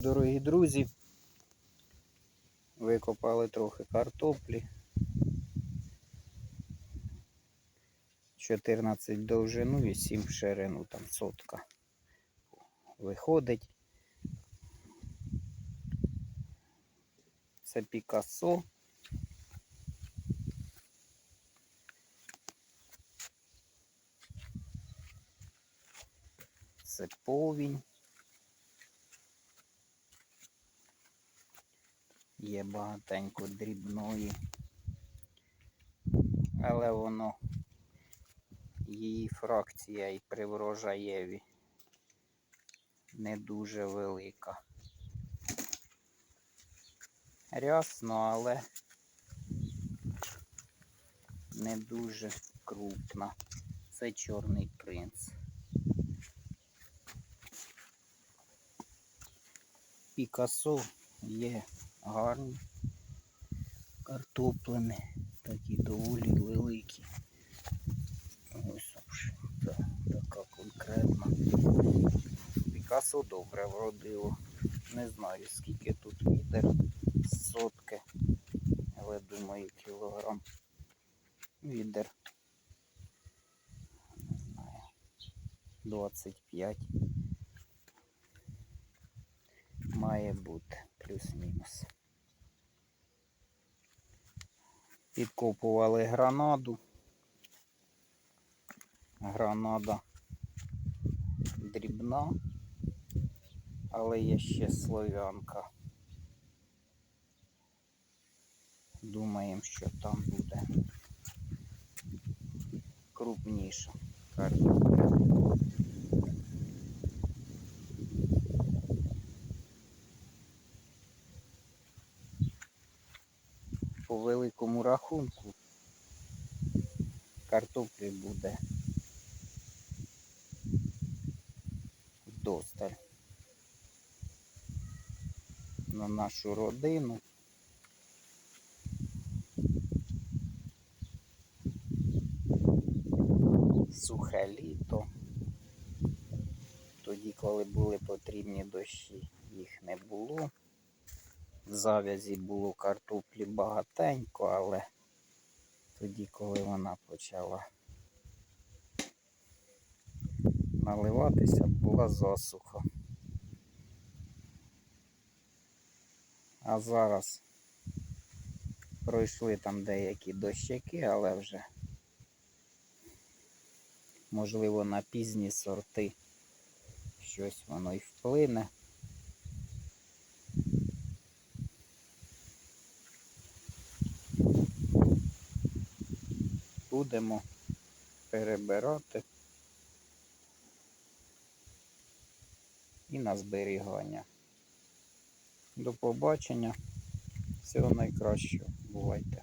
Дорогі друзі, викопали трохи картоплі. 14 довжину і 7 в ширину, там сотка виходить. Це Пікассо. Це повінь. Є багатенько дрібної. Але воно її фракція і при врожаєві не дуже велика. Рясно, але не дуже крупна. Це чорний принц. Пікасо є гарні картоплини, такі доволі великі. Ось ось, така конкретна. Пікасо добре вродило. Не знаю скільки тут відер сотки, але думаю кілограм відер. Не знаю. 25 має бути плюс-мінус. Підкопували гранаду. Гранада дрібна, але є ще слов'янка. Думаємо, що там буде крупніша картопля. По великому рахунку картоплі буде вдосталь на нашу родину. Сухе літо. Тоді, коли були потрібні дощі, їх не було. Завязі було картоплі багатенько, але тоді, коли вона почала наливатися, була засуха. А зараз пройшли там деякі дощаки, але вже можливо на пізні сорти щось воно й вплине. Будемо перебирати і на зберігання. До побачення. Всього найкращого. Бувайте.